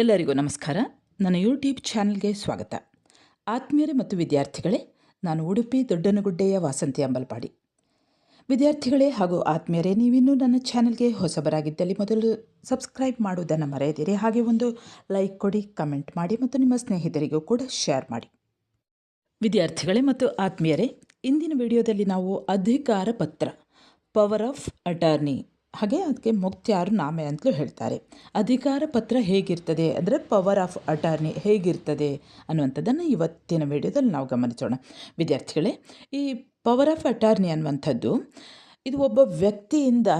ಎಲ್ಲರಿಗೂ ನಮಸ್ಕಾರ. ನನ್ನ ಯೂಟ್ಯೂಬ್ ಚಾನಲ್ಗೆ ಸ್ವಾಗತ. ಆತ್ಮೀಯರೇ ಮತ್ತು ವಿದ್ಯಾರ್ಥಿಗಳೇ, ನಾನು ಉಡುಪಿ ದೊಡ್ಡನಗುಡ್ಡೆಯ ವಾಸಂತಿ ಅಂಬಲ್ಪಾಡಿ. ವಿದ್ಯಾರ್ಥಿಗಳೇ ಹಾಗೂ ಆತ್ಮೀಯರೇ, ನೀವಿನ್ನೂ ನನ್ನ ಚಾನಲ್ಗೆ ಹೊಸಬರಾಗಿದ್ದಲ್ಲಿ ಮೊದಲು ಸಬ್ಸ್ಕ್ರೈಬ್ ಮಾಡುವುದನ್ನು ಮರೆಯದಿರಿ. ಹಾಗೆ ಒಂದು ಲೈಕ್ ಕೊಡಿ, ಕಮೆಂಟ್ ಮಾಡಿ ಮತ್ತು ನಿಮ್ಮ ಸ್ನೇಹಿತರಿಗೂ ಕೂಡ ಶೇರ್ ಮಾಡಿ. ವಿದ್ಯಾರ್ಥಿಗಳೇ ಮತ್ತು ಆತ್ಮೀಯರೇ, ಇಂದಿನ ವಿಡಿಯೋದಲ್ಲಿ ನಾವು ಅಧಿಕಾರ ಪತ್ರ ಪವರ್ ಆಫ್ ಅಟಾರ್ನಿ ಹಾಗೆ ಅದಕ್ಕೆ ಮುಕ್ತ್ಯಾರು ನಾಮೆ ಅಂತಲೂ ಹೇಳ್ತಾರೆ. ಅಧಿಕಾರ ಪತ್ರ ಹೇಗಿರ್ತದೆ ಅಂದರೆ ಪವರ್ ಆಫ್ ಅಟಾರ್ನಿ ಹೇಗಿರ್ತದೆ ಅನ್ನುವಂಥದ್ದನ್ನು ಇವತ್ತಿನ ವಿಡಿಯೋದಲ್ಲಿ ನಾವು ಗಮನಿಸೋಣ. ವಿದ್ಯಾರ್ಥಿಗಳೇ, ಈ ಪವರ್ ಆಫ್ ಅಟಾರ್ನಿ ಅನ್ನುವಂಥದ್ದು ಇದು ಒಬ್ಬ ವ್ಯಕ್ತಿಯಿಂದ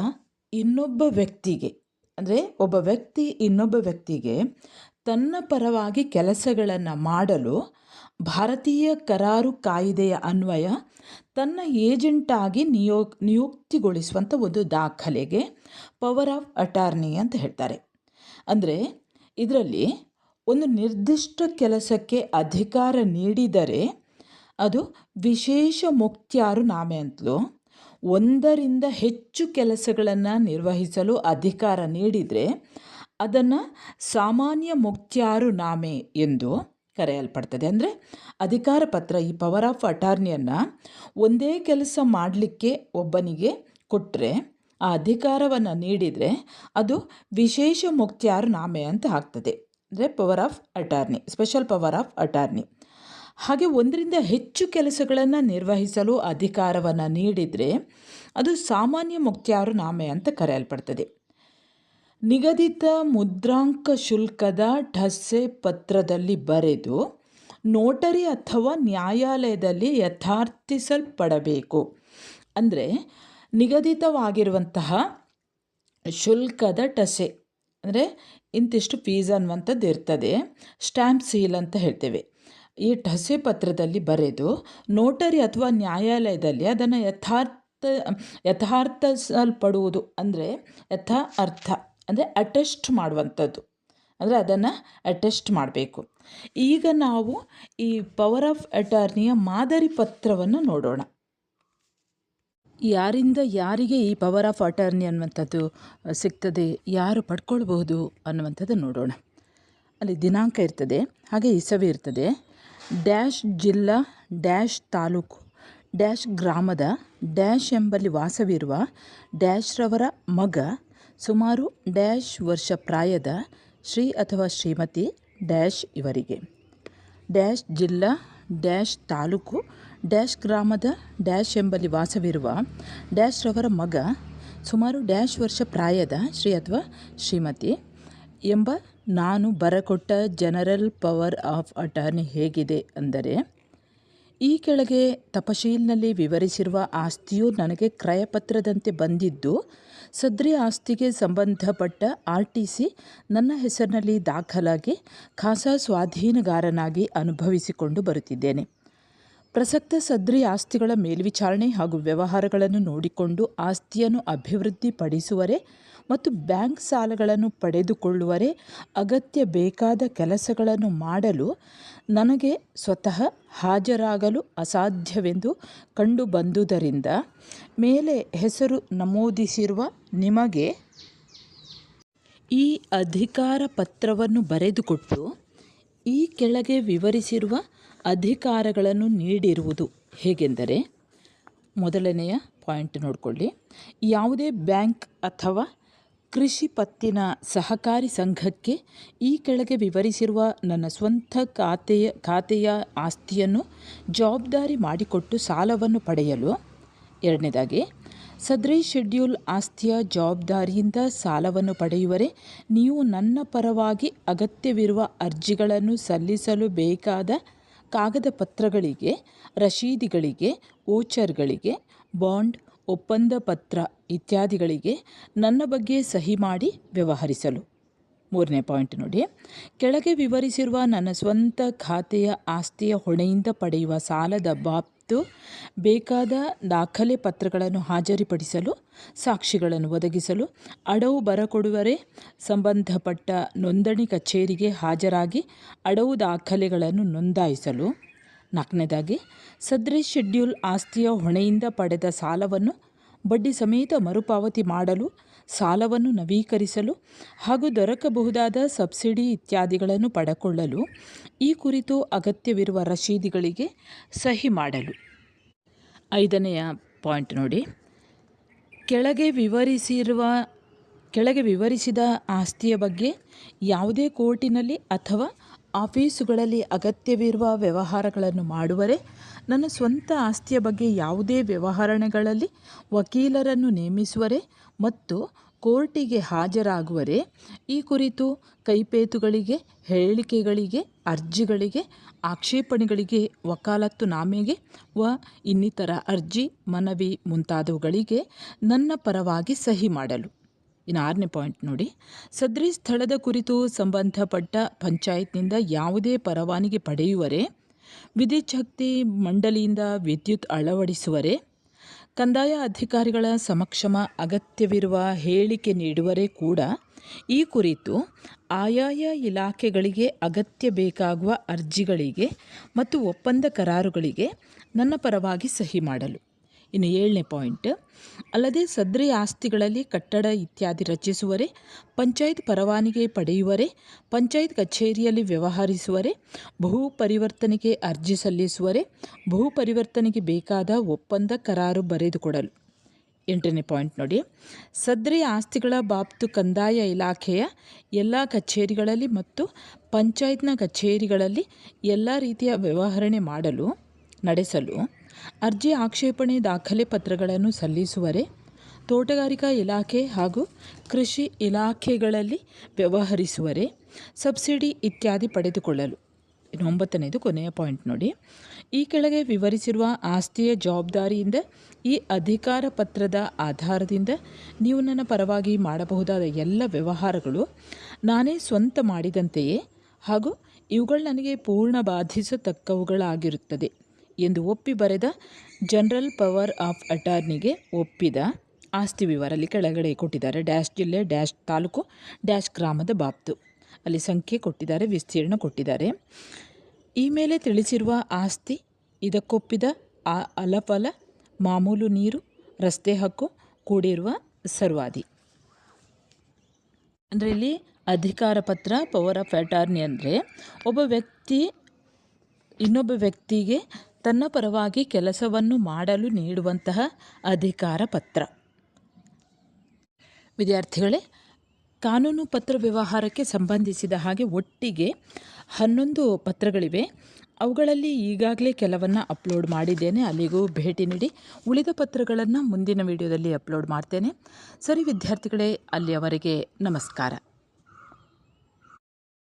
ಇನ್ನೊಬ್ಬ ವ್ಯಕ್ತಿಗೆ, ಅಂದರೆ ಒಬ್ಬ ವ್ಯಕ್ತಿ ಇನ್ನೊಬ್ಬ ವ್ಯಕ್ತಿಗೆ ತನ್ನ ಪರವಾಗಿ ಕೆಲಸಗಳನ್ನು ಮಾಡಲು ಭಾರತೀಯ ಕರಾರು ಕಾಯಿದೆಯ ಅನ್ವಯ ತನ್ನ ಏಜೆಂಟಾಗಿ ನಿಯೋ ನಿಯುಕ್ತಿಗೊಳಿಸುವಂಥ ಒಂದು ದಾಖಲೆಗೆ ಪವರ್ ಆಫ್ ಅಟಾರ್ನಿ ಅಂತ ಹೇಳ್ತಾರೆ. ಅಂದರೆ ಇದರಲ್ಲಿ ಒಂದು ನಿರ್ದಿಷ್ಟ ಕೆಲಸಕ್ಕೆ ಅಧಿಕಾರ ನೀಡಿದರೆ ಅದು ವಿಶೇಷ ಮುಕ್ತ್ಯಾರು ನಾಮೆ ಅಂತಲೂ ಒಂದರಿಂದ ಹೆಚ್ಚು ಕೆಲಸಗಳನ್ನು ನಿರ್ವಹಿಸಲು ಅಧಿಕಾರ ನೀಡಿದರೆ ಅದನ್ನು ಸಾಮಾನ್ಯ ಮುಕ್ತ್ಯಾರು ನಾಮೆ ಎಂದು ಕರೆಯಲ್ಪಡ್ತದೆ. ಅಂದರೆ ಅಧಿಕಾರ ಪತ್ರ ಈ ಪವರ್ ಆಫ್ ಅಟಾರ್ನಿಯನ್ನು ಒಂದೇ ಕೆಲಸ ಮಾಡಲಿಕ್ಕೆ ಒಬ್ಬನಿಗೆ ಕೊಟ್ಟರೆ ಆ ಅಧಿಕಾರವನ್ನು ನೀಡಿದರೆ ಅದು ವಿಶೇಷ ಮುಕ್ತ್ಯಾರು ನಾಮೆ ಅಂತ ಆಗ್ತದೆ. ಅಂದರೆ power of attorney special power of attorney ಹಾಗೆ ಒಂದರಿಂದ ಹೆಚ್ಚು ಕೆಲಸಗಳನ್ನು ನಿರ್ವಹಿಸಲು ಅಧಿಕಾರವನ್ನು ನೀಡಿದರೆ ಅದು ಸಾಮಾನ್ಯ ಮುಕ್ತ್ಯಾರು ನಾಮೆ ಅಂತ ಕರೆಯಲ್ಪಡ್ತದೆ. ನಿಗದಿತ ಮುದ್ರಾಂಕ ಶುಲ್ಕದ ಠಸ್ಸೆ ಪತ್ರದಲ್ಲಿ ಬರೆದು ನೋಟರಿ ಅಥವಾ ನ್ಯಾಯಾಲಯದಲ್ಲಿ ಯಥಾರ್ಥಿಸಲ್ಪಡಬೇಕು. ಅಂದರೆ ನಿಗದಿತವಾಗಿರುವಂತಹ ಶುಲ್ಕದ ಟಸೆ ಅಂದರೆ ಇಂತಿಷ್ಟು ಫೀಸ್ ಅನ್ನುವಂಥದ್ದು ಇರ್ತದೆ ಸ್ಟ್ಯಾಂಪ್ ಸೀಲ್ ಅಂತ ಹೇಳ್ತೇವೆ. ಈ ಟಸೆ ಪತ್ರದಲ್ಲಿ ಬರೆದು ನೋಟರಿ ಅಥವಾ ನ್ಯಾಯಾಲಯದಲ್ಲಿ ಅದನ್ನು ಯಥಾರ್ಥ, ಯಥಾರ್ಥಿಸಲ್ಪಡುವುದು ಅಂದರೆ ಯಥಾ ಅರ್ಥ. ಅಂದರೆ ಅಟೆಸ್ಟ್ ಮಾಡುವಂಥದ್ದು. ಅಂದರೆ ಅದನ್ನು ಅಟೆಸ್ಟ್ ಮಾಡಬೇಕು. ಈಗ ನಾವು ಈ ಪವರ್ ಆಫ್ ಅಟಾರ್ನಿಯ ಮಾದರಿ ಪತ್ರವನ್ನು ನೋಡೋಣ. ಯಾರಿಂದ ಯಾರಿಗೆ ಈ ಪವರ್ ಆಫ್ ಅಟಾರ್ನಿ ಅನ್ನುವಂಥದ್ದು ಸಿಗ್ತದೆ, ಯಾರು ಪಡ್ಕೊಳ್ಬಹುದು ಅನ್ನುವಂಥದ್ದು ನೋಡೋಣ. ಅಲ್ಲಿ ದಿನಾಂಕ ಇರ್ತದೆ, ಹಾಗೆ ಇಸವಿ ಇರ್ತದೆ. ಡ್ಯಾಶ್ ಜಿಲ್ಲಾ, ಡ್ಯಾಶ್ ತಾಲೂಕು, ಡ್ಯಾಶ್ ಗ್ರಾಮದ, ಡ್ಯಾಶ್ ಎಂಬಲ್ಲಿ ವಾಸವಿರುವ ಡ್ಯಾಶ್ರವರ ಮಗ ಸುಮಾರು ಡ್ಯಾಶ್ ವರ್ಷ ಪ್ರಾಯದ ಶ್ರೀ ಅಥವಾ ಶ್ರೀಮತಿ ಡ್ಯಾಶ್ ಇವರಿಗೆ. ಡ್ಯಾಶ್ ಜಿಲ್ಲಾ, ಡ್ಯಾಶ್ ತಾಲೂಕು, ಡ್ಯಾಶ್ ಗ್ರಾಮದ ಡ್ಯಾಶ್ ಎಂಬಲ್ಲಿ ವಾಸವಿರುವ ಡ್ಯಾಶ್ ರವರ ಮಗ ಸುಮಾರು ಡ್ಯಾಶ್ ವರ್ಷ ಪ್ರಾಯದ ಶ್ರೀ ಅಥವಾ ಶ್ರೀಮತಿ ಎಂಬ ನಾನು ಬರಕೊಟ್ಟ ಜನರಲ್ ಪವರ್ ಆಫ್ ಅಟಾರ್ನಿ ಹೇಗಿದೆ ಅಂದರೆ ಈ ಕೆಳಗೆ ತಪಶೀಲ್ನಲ್ಲಿ ವಿವರಿಸಿರುವ ಆಸ್ತಿಯು ನನಗೆ ಕ್ರಯಪತ್ರದಂತೆ ಬಂದಿದ್ದು, ಸದ್ರಿ ಆಸ್ತಿಗೆ ಸಂಬಂಧಪಟ್ಟ ಆರ್ ಟಿ ಸಿ ನನ್ನ ಹೆಸರಿನಲ್ಲಿ ದಾಖಲಾಗಿ ಖಾಸಾ ಸ್ವಾಧೀನಗಾರನಾಗಿ ಅನುಭವಿಸಿಕೊಂಡು ಬರುತ್ತಿದ್ದೇನೆ. ಪ್ರಸಕ್ತ ಸದ್ರಿ ಆಸ್ತಿಗಳ ಮೇಲ್ವಿಚಾರಣೆ ಹಾಗೂ ವ್ಯವಹಾರಗಳನ್ನು ನೋಡಿಕೊಂಡು ಆಸ್ತಿಯನ್ನು ಅಭಿವೃದ್ಧಿಪಡಿಸುವರೆ ಮತ್ತು ಬ್ಯಾಂಕ್ ಸಾಲಗಳನ್ನು ಪಡೆದುಕೊಳ್ಳುವರೆ ಅಗತ್ಯ ಬೇಕಾದ ಕೆಲಸಗಳನ್ನು ಮಾಡಲು ನನಗೆ ಸ್ವತಃ ಹಾಜರಾಗಲು ಅಸಾಧ್ಯವೆಂದು ಕಂಡುಬಂದುದರಿಂದ ಮೇಲೆ ಹೆಸರು ನಮೂದಿಸಿರುವ ನಿಮಗೆ ಈ ಅಧಿಕಾರ ಪತ್ರವನ್ನು ಬರೆದುಕೊಟ್ಟು ಈ ಕೆಳಗೆ ವಿವರಿಸಿರುವ ಅಧಿಕಾರಗಳನ್ನು ನೀಡಿರುವುದು ಹೇಗೆಂದರೆ, ಮೊದಲನೆಯ ಪಾಯಿಂಟ್ ನೋಡಿಕೊಳ್ಳಿ. ಯಾವುದೇ ಬ್ಯಾಂಕ್ ಅಥವಾ ಕೃಷಿ ಪತ್ತಿನ ಸಹಕಾರಿ ಸಂಘಕ್ಕೆ ಈ ಕೆಳಗೆ ವಿವರಿಸಿರುವ ನನ್ನ ಸ್ವಂತ ಖಾತೆಯ ಖಾತೆಯ ಆಸ್ತಿಯನ್ನು ಜವಾಬ್ದಾರಿ ಮಾಡಿಕೊಟ್ಟು ಸಾಲವನ್ನು ಪಡೆಯಲು ಎರಡನೇದಾಗಿ, ಸದ್ರಿ ಶೆಡ್ಯೂಲ್ ಆಸ್ತಿಯ ಜವಾಬ್ದಾರಿಯಿಂದ ಸಾಲವನ್ನು ಪಡೆಯುವರೆ ನೀವು ನನ್ನ ಪರವಾಗಿ ಅಗತ್ಯವಿರುವ ಅರ್ಜಿಗಳನ್ನು ಸಲ್ಲಿಸಲು ಬೇಕಾದ ಕಾಗದ ಪತ್ರಗಳಿಗೆ ರಶೀದಿಗಳಿಗೆ ಓಚರ್ಗಳಿಗೆ ಬಾಂಡ್ ಒಪ್ಪಂದ ಪತ್ರ ಇತ್ಯಾದಿಗಳಿಗೆ ನನ್ನ ಬಗ್ಗೆ ಸಹಿ ಮಾಡಿ ವ್ಯವಹರಿಸಲು. ಮೂರನೇ ಪಾಯಿಂಟ್ ನೋಡಿ. ಕೆಳಗೆ ವಿವರಿಸಿರುವ ನನ್ನ ಸ್ವಂತ ಖಾತೆಯ ಆಸ್ತಿಯ ಹೊಣೆಯಿಂದ ಪಡೆಯುವ ಸಾಲದ ಬಾಬ್ತು ಬೇಕಾದ ದಾಖಲೆ ಪತ್ರಗಳನ್ನು ಹಾಜರಿಪಡಿಸಲು, ಸಾಕ್ಷಿಗಳನ್ನು ಒದಗಿಸಲು, ಅಡವು ಬರಕೊಡುವರೆ ಸಂಬಂಧಪಟ್ಟ ನೋಂದಣಿ ಕಚೇರಿಗೆ ಹಾಜರಾಗಿ ಅಡವು ದಾಖಲೆಗಳನ್ನು ನೋಂದಾಯಿಸಲು. ನಾಲ್ಕನೇದಾಗಿ, ಸದ್ರಿ ಶೆಡ್ಯೂಲ್ ಆಸ್ತಿಯ ಹೊಣೆಯಿಂದ ಪಡೆದ ಸಾಲವನ್ನು ಬಡ್ಡಿ ಸಮೇತ ಮರುಪಾವತಿ ಮಾಡಲು, ಸಾಲವನ್ನು ನವೀಕರಿಸಲು ಹಾಗೂ ದೊರಕಬಹುದಾದ ಸಬ್ಸಿಡಿ ಇತ್ಯಾದಿಗಳನ್ನು ಪಡೆಕೊಳ್ಳಲು ಈ ಕುರಿತು ಅಗತ್ಯವಿರುವ ರಶೀದಿಗಳಿಗೆ ಸಹಿ ಮಾಡಲು. ಐದನೆಯ ಪಾಯಿಂಟ್ ನೋಡಿ. ಕೆಳಗೆ ವಿವರಿಸಿರುವ, ಕೆಳಗೆ ವಿವರಿಸಿದ ಆಸ್ತಿಯ ಬಗ್ಗೆ ಯಾವುದೇ ಕೋರ್ಟಿನಲ್ಲಿ ಅಥವಾ ಆಫೀಸುಗಳಲ್ಲಿ ಅಗತ್ಯವಿರುವ ವ್ಯವಹಾರಗಳನ್ನು ಮಾಡುವರೆ ನನ್ನ ಸ್ವಂತ ಆಸ್ತಿಯ ಬಗ್ಗೆ ಯಾವುದೇ ವ್ಯವಹಾರಗಳಲ್ಲಿ ವಕೀಲರನ್ನು ನೇಮಿಸುವರೆ ಮತ್ತು ಕೋರ್ಟಿಗೆ ಹಾಜರಾಗುವರೆ, ಈ ಕುರಿತು ಕೈಪೇತುಗಳಿಗೆ, ಹೇಳಿಕೆಗಳಿಗೆ, ಅರ್ಜಿಗಳಿಗೆ, ಆಕ್ಷೇಪಣೆಗಳಿಗೆ, ವಕಾಲತ್ತು ನಾಮೆಗೆ ವ ಇನ್ನಿತರ ಅರ್ಜಿ, ಮನವಿ ಮುಂತಾದವುಗಳಿಗೆ ನನ್ನ ಪರವಾಗಿ ಸಹಿ ಮಾಡಲು. ಇನ್ನು ಆರನೇ ಪಾಯಿಂಟ್ ನೋಡಿ. ಸದ್ರಿ ಸ್ಥಳದ ಕುರಿತು ಸಂಬಂಧಪಟ್ಟ ಪಂಚಾಯತ್ನಿಂದ ಯಾವುದೇ ಪರವಾನಗಿ ಪಡೆಯುವರೆ, ವಿದ್ಯುಚ್ಛಕ್ತಿ ಮಂಡಳಿಯಿಂದ ವಿದ್ಯುತ್ ಅಳವಡಿಸುವರೆ, ಕಂದಾಯ ಅಧಿಕಾರಿಗಳ ಸಮಕ್ಷಮ ಅಗತ್ಯವಿರುವ ಹೇಳಿಕೆ ನೀಡುವರೆ ಕೂಡ ಈ ಕುರಿತು ಆಯಾಯ ಇಲಾಖೆಗಳಿಗೆ ಅಗತ್ಯ ಬೇಕಾಗುವ ಅರ್ಜಿಗಳಿಗೆ ಮತ್ತು ಒಪ್ಪಂದ ಕರಾರುಗಳಿಗೆ ನನ್ನ ಪರವಾಗಿ ಸಹಿ ಮಾಡಲು. ಇನ್ನು ಏಳನೇ ಪಾಯಿಂಟ್. ಅಲ್ಲದೆ ಸದ್ರಿ ಆಸ್ತಿಗಳಲ್ಲಿ ಕಟ್ಟಡ ಇತ್ಯಾದಿ ರಚಿಸುವರೆ, ಪಂಚಾಯತ್ ಪರವಾನಿಗೆ ಪಡೆಯುವರೆ, ಪಂಚಾಯತ್ ಕಚೇರಿಯಲ್ಲಿ ವ್ಯವಹರಿಸುವರೆ, ಬಹು ಪರಿವರ್ತನೆಗೆ ಅರ್ಜಿ ಸಲ್ಲಿಸುವರೆ, ಬಹು ಪರಿವರ್ತನೆಗೆ ಬೇಕಾದ ಒಪ್ಪಂದ ಕರಾರು ಬರೆದುಕೊಡಲು. ಎಂಟನೇ ಪಾಯಿಂಟ್ ನೋಡಿ. ಸದ್ರಿ ಆಸ್ತಿಗಳ ಬಾಬ್ತು ಕಂದಾಯ ಇಲಾಖೆಯ ಎಲ್ಲ ಕಚೇರಿಗಳಲ್ಲಿ ಮತ್ತು ಪಂಚಾಯತ್ನ ಕಚೇರಿಗಳಲ್ಲಿ ಎಲ್ಲ ರೀತಿಯ ವ್ಯವಹರಣೆ ಮಾಡಲು, ನಡೆಸಲು ಅರ್ಜಿ ಆಕ್ಷೇಪಣೆ ದಾಖಲೆ ಪತ್ರಗಳನ್ನು ಸಲ್ಲಿಸುವರೆ ತೋಟಗಾರಿಕಾ ಇಲಾಖೆ ಹಾಗೂ ಕೃಷಿ ಇಲಾಖೆಗಳಲ್ಲಿ ವ್ಯವಹರಿಸುವರೆ, ಸಬ್ಸಿಡಿ ಇತ್ಯಾದಿ ಪಡೆದುಕೊಳ್ಳಲು. ಒಂಬತ್ತನೇದು ಕೊನೆಯ ಪಾಯಿಂಟ್ ನೋಡಿ. ಈ ಕೆಳಗೆ ವಿವರಿಸಿರುವ ಆಸ್ತಿಯ ಜವಾಬ್ದಾರಿಯಿಂದ ಈ ಅಧಿಕಾರ ಪತ್ರದ ಆಧಾರದಿಂದ ನೀವು ನನ್ನ ಪರವಾಗಿ ಮಾಡಬಹುದಾದ ಎಲ್ಲ ವ್ಯವಹಾರಗಳು ನಾನೇ ಸ್ವಂತ ಮಾಡಿದಂತೆಯೇ ಹಾಗೂ ಇವುಗಳು ನನಗೆ ಪೂರ್ಣ ಬಾಧಿಸತಕ್ಕವುಗಳಾಗಿರುತ್ತದೆ. ಎಂದು ಒಪ್ಪಿ ಬರೆದ ಜನರಲ್ ಪವರ್ ಆಫ್ ಅಟಾರ್ನಿಗೆ ಒಪ್ಪಿದ ಆಸ್ತಿ ವಿವರ ಅಲ್ಲಿ ಕೆಳಗಡೆ ಕೊಟ್ಟಿದ್ದಾರೆ ಡ್ಯಾಶ್ ಜಿಲ್ಲೆ, ಡ್ಯಾಶ್ ತಾಲೂಕು, ಡ್ಯಾಶ್ ಗ್ರಾಮದ ಬಾಬ್ತು ಅಲ್ಲಿ ಸಂಖ್ಯೆ ಕೊಟ್ಟಿದ್ದಾರೆ, ವಿಸ್ತೀರ್ಣ ಕೊಟ್ಟಿದ್ದಾರೆ. ಈ ಮೇಲೆ ತಿಳಿಸಿರುವ ಆಸ್ತಿ, ಇದಕ್ಕೊಪ್ಪಿದ ಆ ಅಲಫಲ, ಮಾಮೂಲು ನೀರು, ರಸ್ತೆ ಹಕ್ಕು, ಕೂಡಿರುವ ಸರ್ವಾದಿ. ಅಂದರೆ ಇಲ್ಲಿ ಅಧಿಕಾರ ಪತ್ರ, ಪವರ್ ಆಫ್ ಅಟಾರ್ನಿ ಅಂದರೆ ಒಬ್ಬ ವ್ಯಕ್ತಿ, ಇನ್ನೊಬ್ಬ ವ್ಯಕ್ತಿಗೆ ತನ್ನ ಪರವಾಗಿ ಕೆಲಸವನ್ನು ಮಾಡಲು ನೀಡುವಂತಹ ಅಧಿಕಾರ ಪತ್ರ. ವಿದ್ಯಾರ್ಥಿಗಳೇ, ಕಾನೂನು ಪತ್ರ ವ್ಯವಹಾರಕ್ಕೆ ಸಂಬಂಧಿಸಿದ ಹಾಗೆ ಒಟ್ಟಿಗೆ ಹನ್ನೊಂದು ಪತ್ರಗಳಿವೆ. ಅವುಗಳಲ್ಲಿ ಈಗಾಗಲೇ ಕೆಲವನ್ನು ಅಪ್ಲೋಡ್ ಮಾಡಿದ್ದೇನೆ. ಅಲ್ಲಿಗೂ ಭೇಟಿ ನೀಡಿ ಉಳಿದ ಪತ್ರಗಳನ್ನು ಮುಂದಿನ ವಿಡಿಯೋದಲ್ಲಿ ಅಪ್ಲೋಡ್ ಮಾಡ್ತೇನೆ. ಸರಿ ವಿದ್ಯಾರ್ಥಿಗಳೇ, ಅಲ್ಲಿಯವರೆಗೆ ನಮಸ್ಕಾರ.